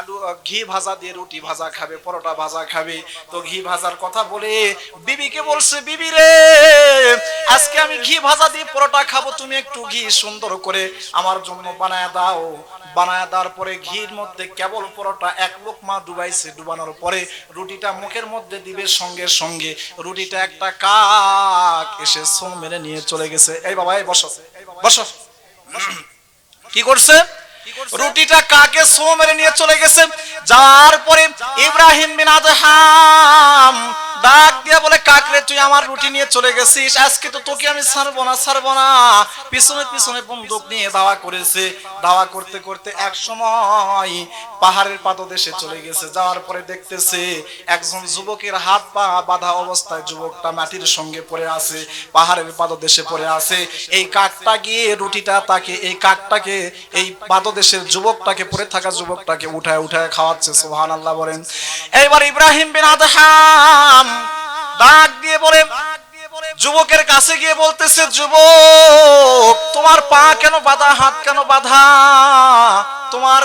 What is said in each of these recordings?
আলু ঘি ভাজা দিয়ে রুটি ভাজা খাবে, পরোটা ভাজা খাবে। তো ঘি ভাজার কথা বলে বিবিকে বলছে, বিবি রে? আজকে আমি ঘি ভাজা দিয়ে পরোটা খাব, তুমি একটু ঘি সুন্দর করে আমার জন্য বানায় দাও। বানায় দেওয়ার পরে ঘির মধ্যে কেবল পরোটা, এক লোকমা ডুবাইছে ডুবানোর পরে রুটিটা মুখের মধ্যে দিবে সঙ্গে সঙ্গে। রুটিটা একটা কাক এসে সোম মেরে নিয়ে চলে গেছে। এই বাবা, এই বসো। বসো। কি করছে? রুটিটা কাকে সো মেরে নিয়ে চলে গেছে? যার পরে ইব্রাহিম বিন আদহাম ডাক দিয়ে বলে কাকরে তুই আমার রুটি নিয়ে চলে গেছিস? আজকে তো তোকে আমি ছাড়বো না ছাড়বো না। পিছনে পিছনে বন্দুক নিয়ে দাওয়া করেছে। দাওয়া করতে করতে এক সময় পাহাড়ের পাদদেশে চলে গেছে। যাওয়ার পরে দেখতেছে একজন যুবকের হাত পা বাঁধা অবস্থায় যুবকটা মাটির সঙ্গে পড়ে আছে, পাহাড়ের পাদদেশে পড়ে আছে। এই কাকটা গিয়ে রুটিটা তাকে, এই কাকটাকে, এই পাদদেশের যুবকটাকে, পড়ে থাকা যুবকটাকে উঠায় উঠায় খাওয়াচ্ছে সুবহান আল্লাহ বলেন। এইবার ইব্রাহিম বিন আদহাম ডাক দিয়ে বলে, যুবকের কাছে গিয়ে বলতেছে, যুবক, তোমার পা কেন বাধা, হাত কেন বাধা? তোমার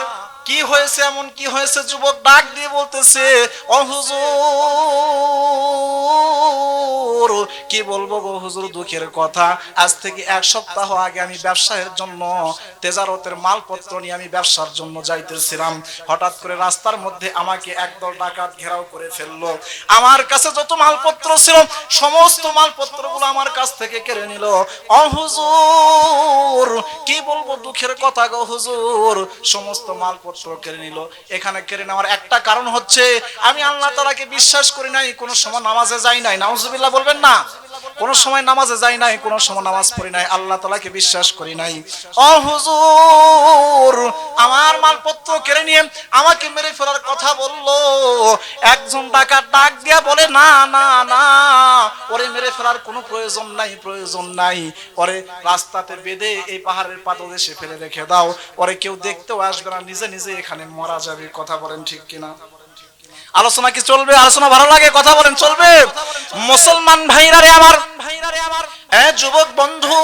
কি হয়েছে, এমন কি হয়েছে? যুবক ডাক দিয়ে বলতেছে, "ও হুজুর, কি বলব গো হুজুর, দুঃখের কথা। আজ থেকে এক সপ্তাহ আগে আমি ব্যবসায়ের জন্য, তেজারতের মালপত্র নিয়ে আমি ব্যবসার জন্য যাইতেছিলাম। হঠাৎ করে রাস্তার মধ্যে আমাকে একদল ডাকাত ঘেরাও করে ফেলল। আমার কাছে যত মালপত্র ছিল, সমস্ত মালপত্রগুলো আমার কাছ থেকে কেড়ে নিল। ও হুজুর, কি বলব দুঃখের কথা গো হুজুর? সমস্ত মালপত্র কেড়ে নিল। এখানে কেড়ে নেওয়ার একটা কারণ হচ্ছে, আমি আল্লাহ তালাকে বিশ্বাস করি নাই, কোনো সময় নামাজে যাই নাই। নাউজুবিল্লাহ বলবেন না? কোন সময় নামাজে যাই নাই কোন সময় নামাজ পড়ি নাই আল্লাহ তালাকে বিশ্বাস করি নাই। ও হুজুর আমার মালপত্র কেড়ে নিয়ে আমাকে মেরে ফেলার কথা বলল। একজন ডাকাত ডাক দিয়া বলে না না না ওরে মেরে ফেলার কোনো প্রয়োজন নাই প্রয়োজন নাই। ওরে রাস্তাতে বেঁধে এই পাহাড়ের পাদদেশে ফেলে রেখে দাও। ওরে কেউ দেখতেও আসবে না নিজে নিজে এখানে মারা যাবে। কথা বলেন ঠিক কিনা? আলোচনা কি চলবে? আলোচনা ভালো লাগে? কথা বলেন চলবে। মুসলমান ভাইরা রে আমার যুবক বন্ধু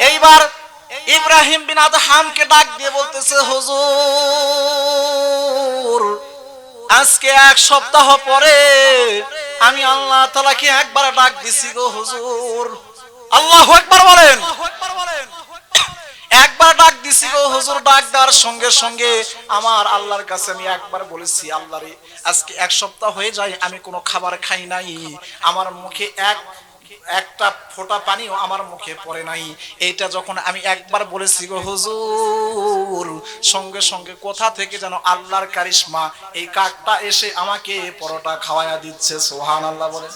এইবার ইব্রাহিম বিন আদহামকে ডাক দিয়ে বলতেছে হুজুর আজকে এক সপ্তাহ পরে আমি আল্লাহ তালাকে একবার ডাক দিছি গো হুজুর। আল্লাহ একবার বলেন। একবার ডাক দিছি গো হুজুর ডাক দেওয়ার সঙ্গে সঙ্গে আমার আল্লাহর কাছে আমি একবার বলেছি আল্লাহরে আজকে এক সপ্তাহ হয়ে যায় আমি কোনো খাবার খাই নাই। আমার মুখে এক একটা ফোঁটা পানিও আমার মুখে পড়ে নাই। এইটা যখন আমি একবার বলেছি গো, হুজুর, সঙ্গে সঙ্গে কোথা থেকে যেন আল্লাহর কারিশমা? এই কাকটা এসে আমাকে পরোটা খাওয়ায়া দিচ্ছে সোহান আল্লাহ বলে।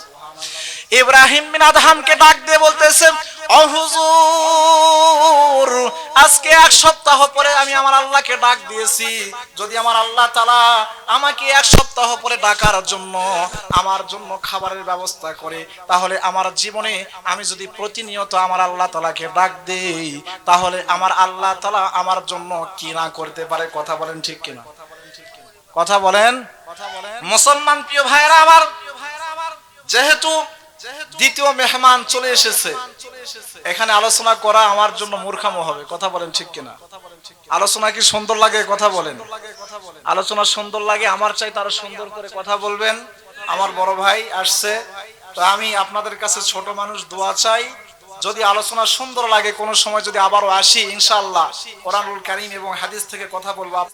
ইব্রাহিম বিন আদহামকে ডাক দিয়ে বলতেছে "ও হুজুর আজকে এক সপ্তাহ পরে আমি আমার আল্লাহকে ডাক দিয়েছি। যদি আমার আল্লাহ তালা আমাকে এক সপ্তাহ পরে ডাকার জন্য আমার জন্য খাবারের ব্যবস্থা করে তাহলে আমার জীবনে আমি যদি প্রতিনিয়ত আমার আল্লাহ তালাকে ডাক দেই তাহলে আমার আল্লাহ তালা আমার জন্য কি না করতে পারে কথা বলেন ঠিক কিনা? কথা বলেন? মুসলমান প্রিয় ভাইরা আমার যেহেতু দ্বিতীয় মেহমান চলে এসেছে। এখানে আলোচনা করা আমার জন্য মূর্খামো হবে কথা বলেন ঠিক কিনা? আলোচনা কি সুন্দর লাগে কথা বলেন? আলোচনা সুন্দর লাগে আমার চাই তারা সুন্দর করে কথা বলবেন। আমার বড় ভাই আসছে তো আমি আপনাদের কাছে ছোট মানুষ দোয়া চাই। যদি আলোচনা সুন্দর লাগে কোনো সময় যদি আবারও আসি ইনশাআল্লাহ কোরআনুল কারীম এবং হাদিস থেকে কথা বলব।